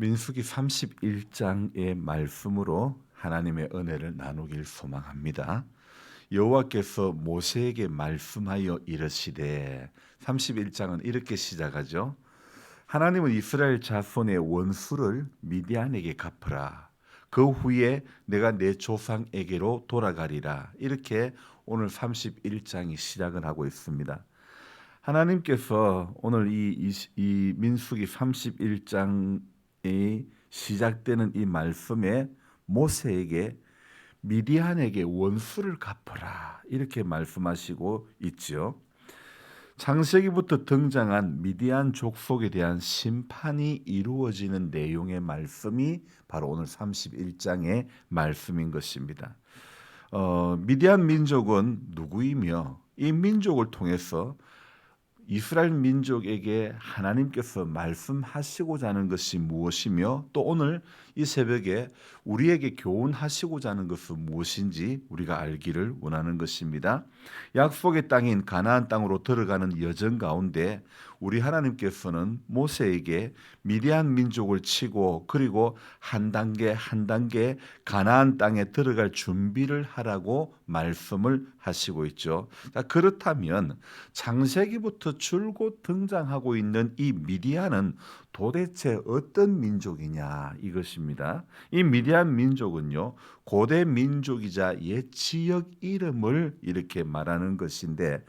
민수기 31장의 말씀으로 하나님의 은혜를 나누길 소망합니다. 여호와께서 모세에게 말씀하여 이르시되 31장은 이렇게 시작하죠. 하나님은 이스라엘 자손의 원수를 미디안에게 갚으라. 그 후에 내가 내 조상에게로 돌아가리라. 이렇게 오늘 31장이 시작을 하고 있습니다. 하나님께서 오늘 이, 이, 이 민수기 31장이 시작되는 이 말씀에 모세에게 미디안에게 원수를 갚아라 이렇게 말씀하시고 있지요. 창세기부터 등장한 미디안 족속에 대한 심판이 이루어지는 내용의 말씀이 바로 오늘 31장의 말씀인 것입니다. 어, 미디안 민족은 누구이며 이 민족을 통해서 이스라엘 민족에게 하나님께서 말씀하시고자 하는 것이 무엇이며 또 오늘 이 새벽에 우리에게 교훈하시고자 하는 것은 무엇인지 우리가 알기를 원하는 것입니다. 약속의 땅인 가나안 땅으로 들어가는 여정 가운데 우리 하나님께서는 모세에게 미디안 민족을 치고 그리고 한 단계 한 단계 가나안 땅에 들어갈 준비를 하라고 말씀을 하시고 있죠. 자, 그렇다면 창세기부터 줄곧 등장하고 있는 이 미디안은 도대체 어떤 민족이냐 이것입니다. 이 미디안 민족은요 고대 민족이자 옛 지역 이름을 이렇게 말하는 것인데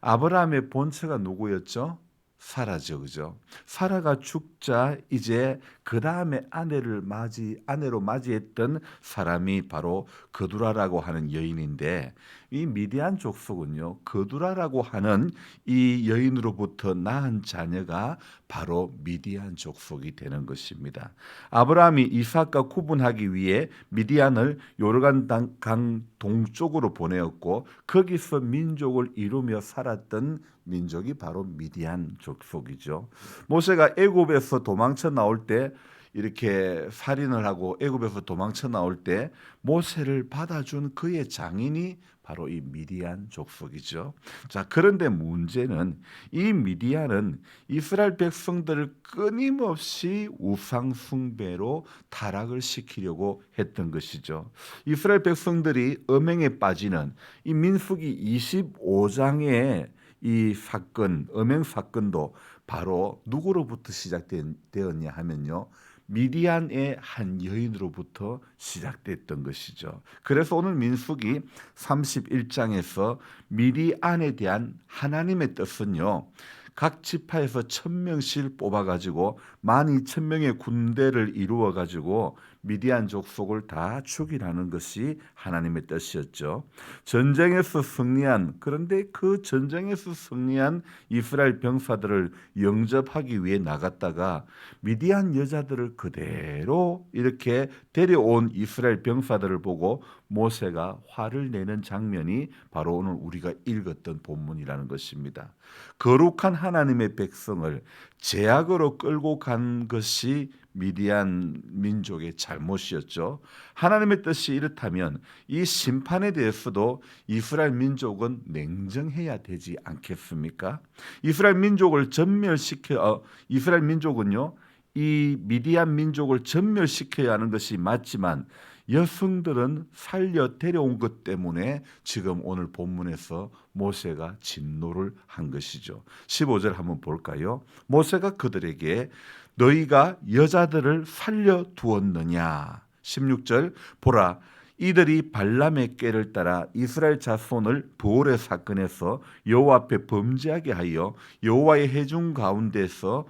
아브라함의 본처가 누구였죠? 사라죠, 그죠? 사라가 죽자 이제 그 다음에 아내를 맞이 아내로 맞이했던 사람이 바로 그두라라고 하는 여인인데 이 미디안 족속은요 그두라라고 하는 이 여인으로부터 낳은 자녀가 바로 미디안 족속이 되는 것입니다. 아브라함이 이삭과 구분하기 위해 미디안을 요르간 강 동쪽으로 보내었고 거기서 민족을 이루며 살았던 민족이 바로 미디안 족속이죠. 모세가 애굽에서 도망쳐 나올 때 이렇게 살인을 하고 애굽에서 도망쳐 나올 때 모세를 받아준 그의 장인이 바로 이 미디안 족속이죠. 자, 그런데 문제는 이 미디안은 이스라엘 백성들을 끊임없이 우상 숭배로 타락을 시키려고 했던 것이죠. 이스라엘 백성들이 음행에 빠지는 이 민수기 25장의 이 사건, 음행 사건도 바로 누구로부터 시작되었냐 하면요. 미디안의 한 여인으로부터 시작됐던 것이죠. 그래서 오늘 민숙이 31장에서 미디안에 대한 하나님의 뜻은요. 각 지파에서 천 명씩 뽑아가지고 만 이천 명의 군대를 이루어가지고 미디안 족속을 다 죽이라는 것이 하나님의 뜻이었죠. 전쟁에서 승리한 그런데 그 전쟁에서 승리한 이스라엘 병사들을 영접하기 위해 나갔다가 미디안 여자들을 그대로 이렇게 데려온 이스라엘 병사들을 보고 모세가 화를 내는 장면이 바로 오늘 우리가 읽었던 본문이라는 것입니다. 거룩한 하나님의 백성을 제약으로 끌고 간 것이 미디안 민족의 잘못이었죠. 하나님의 뜻이 이렇다면 이 심판에 대해서도 이스라엘 민족은 냉정해야 되지 않겠습니까? 이스라엘 민족을 전멸시켜 어, 이스라엘 민족은요. 이 미디안 민족을 전멸시켜야 하는 것이 맞지만 여성들은 살려 데려온 것 때문에 지금 오늘 본문에서 모세가 진노를 한 것이죠. 15절 한번 볼까요? 모세가 그들에게 너희가 여자들을 살려 두었느냐? 16절 보라 이들이 발람의 꾀를 따라 이스라엘 자손을 부올의 사건에서 여호와 앞에 범죄하게 하여 여호와의 해중 가운데서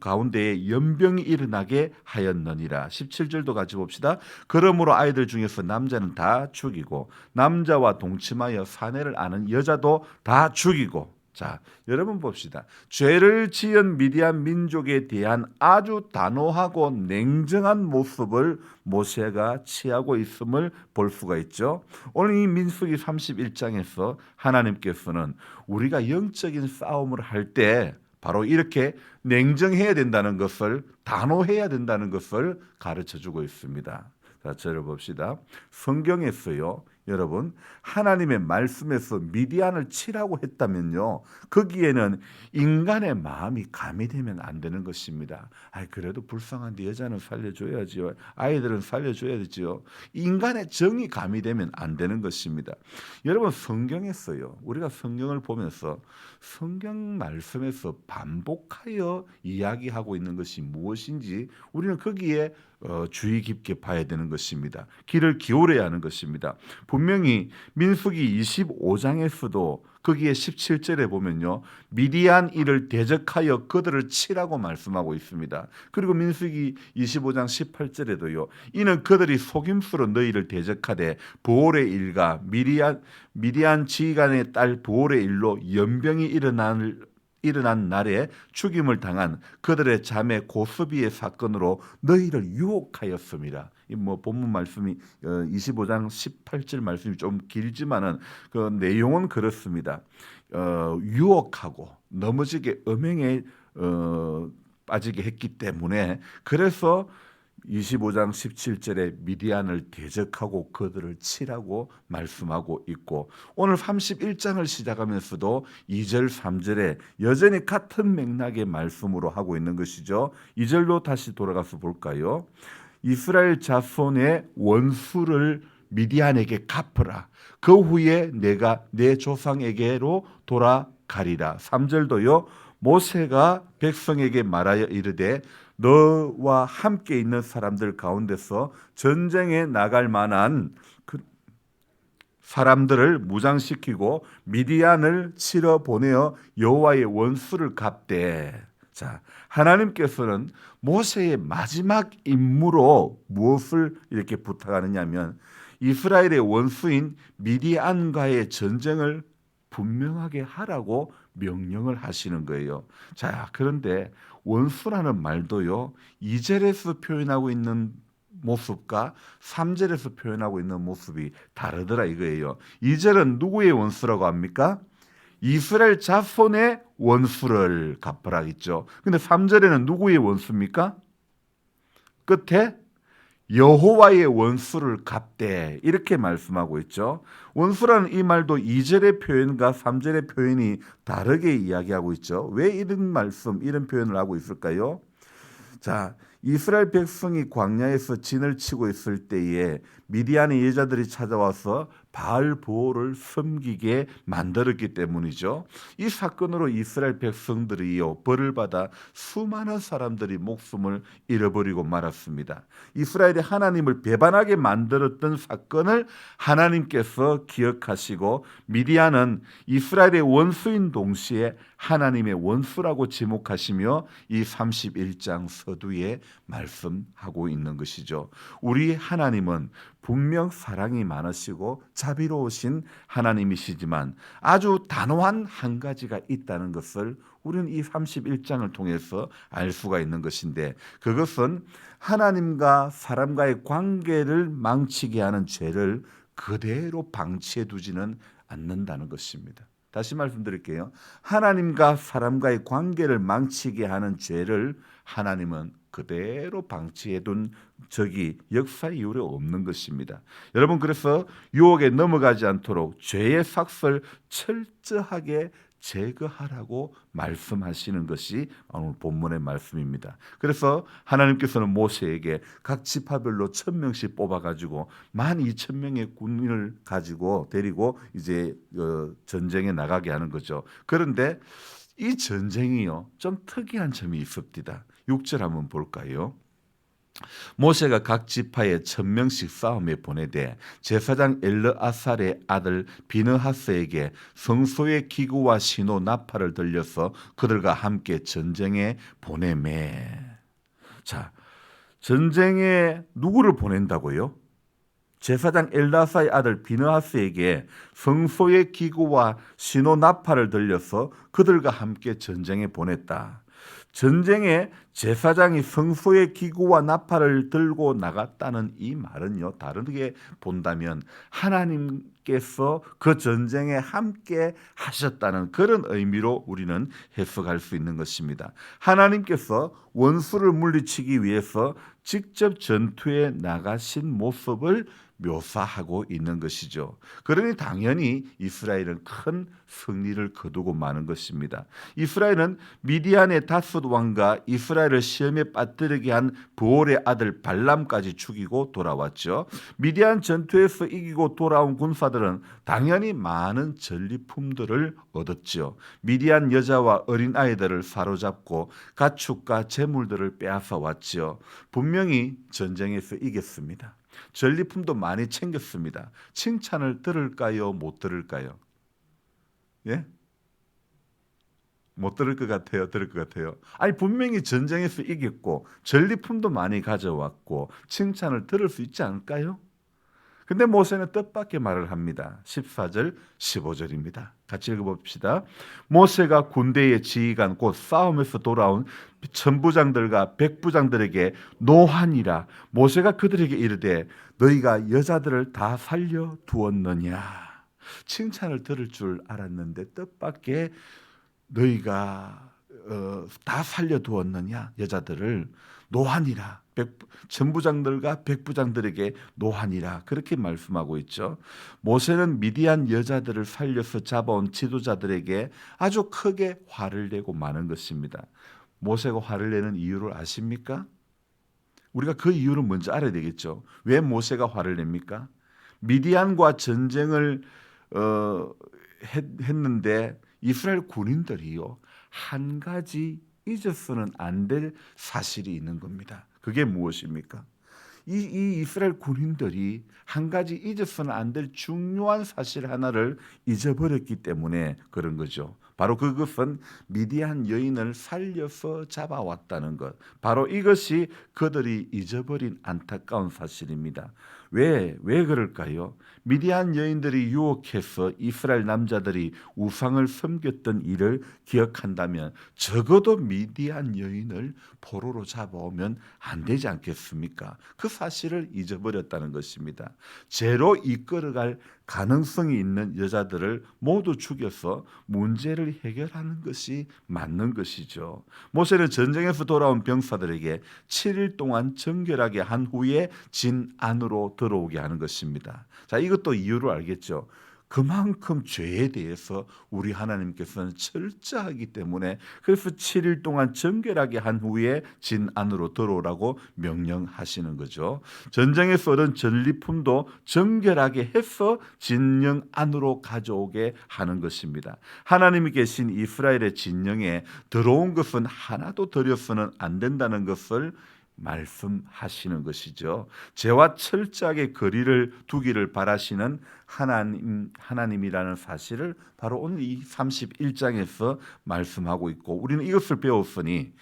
가운데에 연병이 일어나게 하였느니라. 17절도 같이 봅시다. 그러므로 아이들 중에서 남자는 다 죽이고 남자와 동침하여 사내를 아는 여자도 다 죽이고 자, 여러분 봅시다. 죄를 지은 미디안 민족에 대한 아주 단호하고 냉정한 모습을 모세가 취하고 있음을 볼 수가 있죠. 오늘 이 민수기 31장에서 하나님께서는 우리가 영적인 싸움을 할때 바로 이렇게 냉정해야 된다는 것을 단호해야 된다는 것을 가르쳐 주고 있습니다. 자, 저를 봅시다. 성경에서요. 여러분 하나님의 말씀에서 미디안을 치라고 했다면요 거기에는 인간의 마음이 가미되면 안 되는 것입니다. 아 그래도 불쌍한데 여자는 살려줘야지요. 아이들은 살려줘야지요. 인간의 정이 가미되면 안 되는 것입니다. 여러분 성경에서요 우리가 성경을 보면서 성경 말씀에서 반복하여 이야기하고 있는 것이 무엇인지 우리는 거기에 어, 주의 깊게 봐야 되는 것입니다. 귀를 기울여야 하는 것입니다. 분명히 민수기 25장에서도 거기에 17절에 보면요. 미디안 일을 대적하여 그들을 치라고 말씀하고 있습니다. 그리고 민수기 25장 18절에도요. 이는 그들이 속임수로 너희를 대적하되 보올의 일과 미디안 미디안 지휘관의 딸 보올의 일로 연병이 일어날 일어난 날에 죽임을 당한 그들의 자매 고스비의 사건으로 너희를 유혹하였습니다. 이뭐 본문 말씀이 어, 25장 18절 말씀이 좀 길지만은 그 내용은 그렇습니다. 어, 유혹하고 넘어지게 음행에 어, 빠지게 했기 때문에 그래서 25장 17절에 미디안을 대적하고 그들을 치라고 말씀하고 있고 오늘 31장을 시작하면서도 2절 3절에 여전히 같은 맥락의 말씀으로 하고 있는 것이죠. 2절로 다시 돌아가서 볼까요? 이스라엘 자손의 원수를 미디안에게 갚으라. 그 후에 내가 내 조상에게로 돌아가리라. 3절도요. 모세가 백성에게 말하여 이르되 너와 함께 있는 사람들 가운데서 전쟁에 나갈 만한 그 사람들을 무장시키고 미디안을 치러 보내어 여호와의 원수를 갚되 자 하나님께서는 모세의 마지막 임무로 무엇을 이렇게 부탁하느냐면 이스라엘의 원수인 미디안과의 전쟁을 분명하게 하라고 명령을 하시는 거예요. 자, 그런데 원수라는 말도요. 2절에서 표현하고 있는 모습과 3절에서 표현하고 있는 모습이 다르더라 이거예요. 2절은 누구의 원수라고 합니까? 이스라엘 자손의 원수를 갚으라 했죠. 근데 3절에는 누구의 원수입니까? 끝에 여호와의 원수를 갚되 이렇게 말씀하고 있죠. 원수라는 이 말도 2절의 표현과 3절의 표현이 다르게 이야기하고 있죠. 왜 이런 말씀, 이런 표현을 하고 있을까요? 자, 이스라엘 백성이 광야에서 진을 치고 있을 때에 미디안의 여자들이 찾아와서 바알 보호를 섬기게 만들었기 때문이죠. 이 사건으로 이스라엘 백성들이요 벌을 받아 수많은 사람들이 목숨을 잃어버리고 말았습니다. 이스라엘이 하나님을 배반하게 만들었던 사건을 하나님께서 기억하시고 미디안은 이스라엘의 원수인 동시에 하나님의 원수라고 지목하시며 이 31장 서두에 말씀하고 있는 것이죠. 우리 하나님은 분명 사랑이 많으시고 자비로우신 하나님이시지만 아주 단호한 한 가지가 있다는 것을 우리는 이 31장을 통해서 알 수가 있는 것인데 그것은 하나님과 사람과의 관계를 망치게 하는 죄를 그대로 방치해 두지는 않는다는 것입니다. 다시 말씀드릴게요. 하나님과 사람과의 관계를 망치게 하는 죄를 하나님은 그대로 방치해 둔 적이 역사 이후에 없는 것입니다. 여러분 그래서 유혹에 넘어가지 않도록 죄의 삭설 철저하게 제거하라고 말씀하시는 것이 오늘 본문의 말씀입니다. 그래서 하나님께서는 모세에게 각 지파별로 천 명씩 뽑아가지고 만 이천 명의 군인을 가지고 데리고 이제 어, 전쟁에 나가게 하는 거죠. 그런데 이 전쟁이요 좀 특이한 점이 있습니다. 6절 한번 볼까요? 모세가 각 지파에 천 명씩 싸움에 보내되 제사장 엘르아살의 아들 비느하스에게 성소의 기구와 신호 나팔을 들려서 그들과 함께 전쟁에 보내매. 자, 전쟁에 누구를 보낸다고요? 제사장 엘라사의 아들 비느하스에게 성소의 기구와 신호 나팔을 들려서 그들과 함께 전쟁에 보냈다. 전쟁에 제사장이 성소의 기구와 나팔을 들고 나갔다는 이 말은요 다르게 본다면 하나님 하나님께서 그 전쟁에 함께 하셨다는 그런 의미로 우리는 해석할 수 있는 것입니다. 하나님께서 원수를 물리치기 위해서 직접 전투에 나가신 모습을 묘사하고 있는 것이죠. 그러니 당연히 이스라엘은 큰 승리를 거두고 마는 것입니다. 이스라엘은 미디안의 다섯 왕과 이스라엘을 시험에 빠뜨리게 한 부올의 아들 발람까지 죽이고 돌아왔죠. 미디안 전투에서 이기고 돌아온 군사들은 당연히 많은 전리품들을 얻었죠. 미디안 여자와 어린 아이들을 사로잡고 가축과 재물들을 빼앗아 왔죠. 분명히 전쟁에서 이겼습니다. 전리품도 많이 챙겼습니다. 칭찬을 들을까요? 못 들을까요? 예? 못 들을 것 같아요. 들을 것 같아요. 아니 분명히 전쟁에서 이겼고 전리품도 많이 가져왔고 칭찬을 들을 수 있지 않을까요? 근데 모세는 뜻밖의 말을 합니다. 14절, 15절입니다. 같이 읽어봅시다. 모세가 군대의 지휘관 곧 싸움에서 돌아온 천부장들과 백부장들에게 노하니라 모세가 그들에게 이르되 너희가 여자들을 다 살려 두었느냐 칭찬을 들을 줄 알았는데 뜻밖의 너희가 어, 다 살려 두었느냐 여자들을 노하니라 백, 천부장들과 백부장들에게 노하니라 그렇게 말씀하고 있죠. 모세는 미디안 여자들을 살려서 잡아온 지도자들에게 아주 크게 화를 내고 마는 것입니다. 모세가 화를 내는 이유를 아십니까? 우리가 그 이유를 먼저 알아야 되겠죠. 왜 모세가 화를 냅니까? 미디안과 전쟁을 어, 했, 했는데 이스라엘 군인들이요 한 가지 잊어서는 안 될 사실이 있는 겁니다. 그게 무엇입니까? 이, 이 이스라엘 군인들이 한 가지 잊어서는 안 될 중요한 사실 하나를 잊어버렸기 때문에 그런 거죠. 바로 그것은 미디안 여인을 살려서 잡아왔다는 것. 바로 이것이 그들이 잊어버린 안타까운 사실입니다. 왜, 왜 그럴까요? 미디안 여인들이 유혹해서 이스라엘 남자들이 우상을 섬겼던 일을 기억한다면 적어도 미디안 여인을 포로로 잡아오면 안 되지 않겠습니까? 그 사실을 잊어버렸다는 것입니다. 죄로 이끌어갈 가능성이 있는 여자들을 모두 죽여서 문제를 해결하는 것이 맞는 것이죠. 모세는 전쟁에서 돌아온 병사들에게 7일 동안 정결하게 한 후에 진 안으로 들어오게 하는 것입니다. 자, 이것도 이유를 알겠죠. 그만큼 죄에 대해서 우리 하나님께서는 철저하기 때문에 그래서 7일 동안 정결하게 한 후에 진 안으로 들어오라고 명령하시는 거죠. 전쟁에서 얻은 전리품도 정결하게 해서 진영 안으로 가져오게 하는 것입니다. 하나님이 계신 이스라엘의 진영에 들어온 것은 하나도 들여서는 안 된다는 것을 말씀하시는 것이죠. 죄와 철저하게 거리를 두기를 바라시는 하나님 하나님이라는 사실을 바로 오늘 이 31장에서 말씀하고 있고 우리는 이것을 배웠으니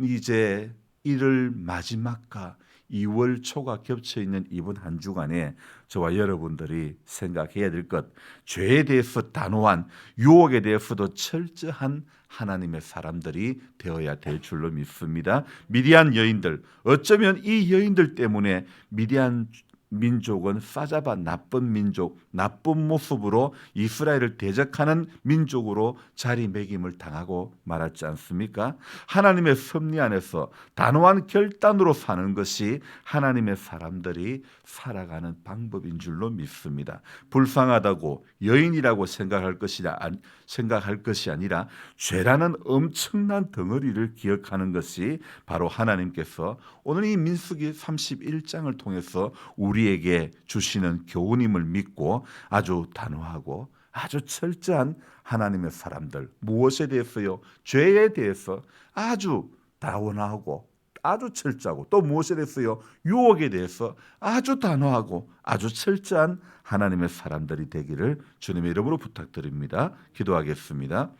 이제 1월 마지막과 2월 초가 겹쳐 있는 이번 한 주간에 저와 여러분들이 생각해야 될 것, 죄에 대해서 단호한 유혹에 대해서도 철저한 하나님의 사람들이 되어야 될 줄로 믿습니다. 미디안 여인들, 어쩌면 이 여인들 때문에 미디안 민족은 싸잡아 나쁜 민족, 나쁜 모습으로 이스라엘을 대적하는 민족으로 자리매김을 당하고 말았지 않습니까? 하나님의 섭리 안에서 단호한 결단으로 사는 것이 하나님의 사람들이 살아가는 방법인 줄로 믿습니다. 불쌍하다고 여인이라고 생각할 것이 생각할 것이 아니라 죄라는 엄청난 덩어리를 기억하는 것이 바로 하나님께서 오늘 이 민수기 31장을 통해서 우리 우리에게 주시는 교훈임을 믿고 아주 단호하고 아주 철저한 하나님의 사람들 무엇에 대해서요? 죄에 대해서 아주 다원하고 아주 철저하고 또 무엇에 대해서요? 유혹에 대해서 아주 단호하고 아주 철저한 하나님의 사람들이 되기를 주님의 이름으로 부탁드립니다. 기도하겠습니다.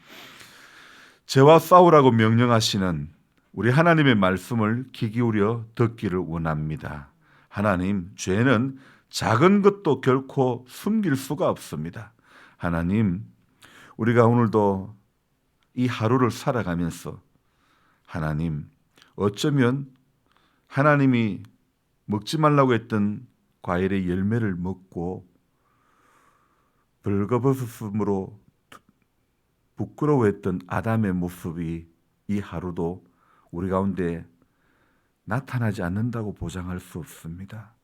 죄와 싸우라고 명령하시는 우리 하나님의 말씀을 귀 기울여 듣기를 원합니다. 하나님, 죄는 작은 것도 결코 숨길 수가 없습니다. 하나님, 우리가 오늘도 이 하루를 살아가면서 하나님, 어쩌면 하나님이 먹지 말라고 했던 과일의 열매를 먹고 벌거벗음으로 부끄러워했던 아담의 모습이 이 하루도 우리 가운데 나타나지 않는다고 보장할 수 없습니다.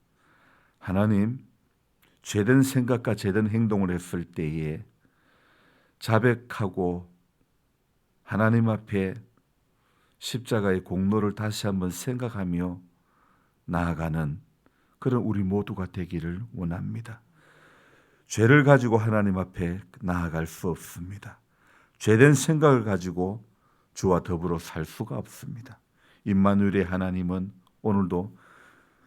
하나님, 죄된 생각과 죄된 행동을 했을 때에 자백하고 하나님 앞에 십자가의 공로를 다시 한번 생각하며 나아가는 그런 우리 모두가 되기를 원합니다. 죄를 가지고 하나님 앞에 나아갈 수 없습니다. 죄된 생각을 가지고 주와 더불어 살 수가 없습니다. 임마누엘의 하나님은 오늘도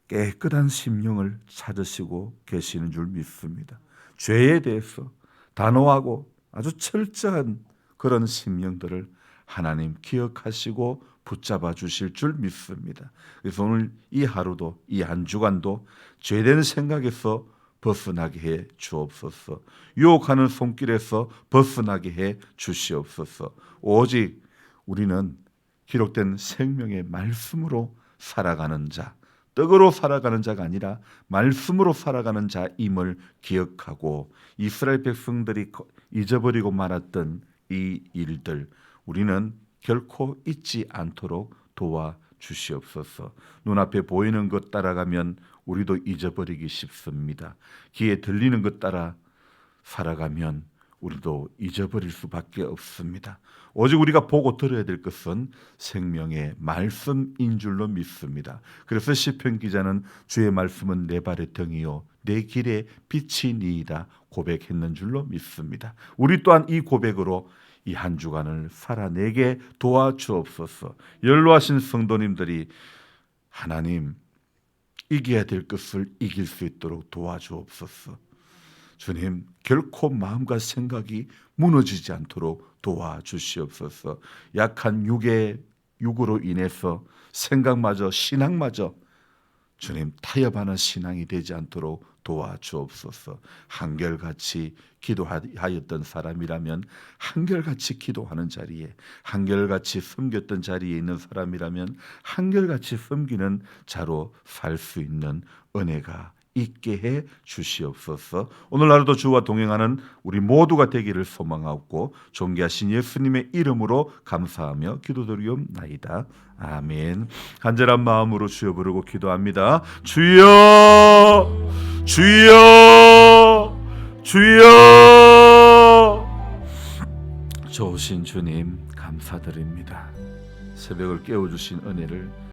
깨끗한 심령을 찾으시고 계시는 줄 믿습니다. 죄에 대해서 단호하고 아주 철저한 그런 심령들을 하나님 기억하시고 붙잡아 주실 줄 믿습니다. 그래서 오늘 이 하루도 이 한 주간도 죄된 생각에서 벗어나게 해 주옵소서. 유혹하는 손길에서 벗어나게 해 주시옵소서. 오직 우리는 기록된 생명의 말씀으로 살아가는 자, 떡으로 살아가는 자가 아니라 말씀으로 살아가는 자임을 기억하고 이스라엘 백성들이 잊어버리고 말았던 이 일들 우리는 결코 잊지 않도록 도와 주시옵소서. 눈앞에 보이는 것 따라가면 우리도 잊어버리기 쉽습니다. 귀에 들리는 것 따라 살아가면 우리도 잊어버릴 수밖에 없습니다. 오직 우리가 보고 들어야 될 것은 생명의 말씀인 줄로 믿습니다. 그래서 시편 기자는 주의 말씀은 내 발의 등이요 내 길에 빛이니이다 고백했는 줄로 믿습니다. 우리 또한 이 고백으로 이 한 주간을 살아내게 도와주옵소서. 연로하신 성도님들이 하나님 이겨야 될 것을 이길 수 있도록 도와주옵소서. 주님 결코 마음과 생각이 무너지지 않도록 도와주시옵소서. 약한 육의 육으로 인해서 생각마저 신앙마저 주님 타협하는 신앙이 되지 않도록 도와주옵소서. 한결같이 기도하였던 사람이라면 한결같이 기도하는 자리에 한결같이 섬겼던 자리에 있는 사람이라면 한결같이 섬기는 자로 살 수 있는 은혜가 있게 해 주시옵소서. 오늘 하루도 주와 동행하는 우리 모두가 되기를 소망하고 존귀하신 예수님의 이름으로 감사하며 기도드리옵나이다. 아멘. 간절한 마음으로 주여 부르고 기도합니다. 주여, 주여, 주여. 좋으신 주님 감사드립니다. 새벽을 깨워 주신 은혜를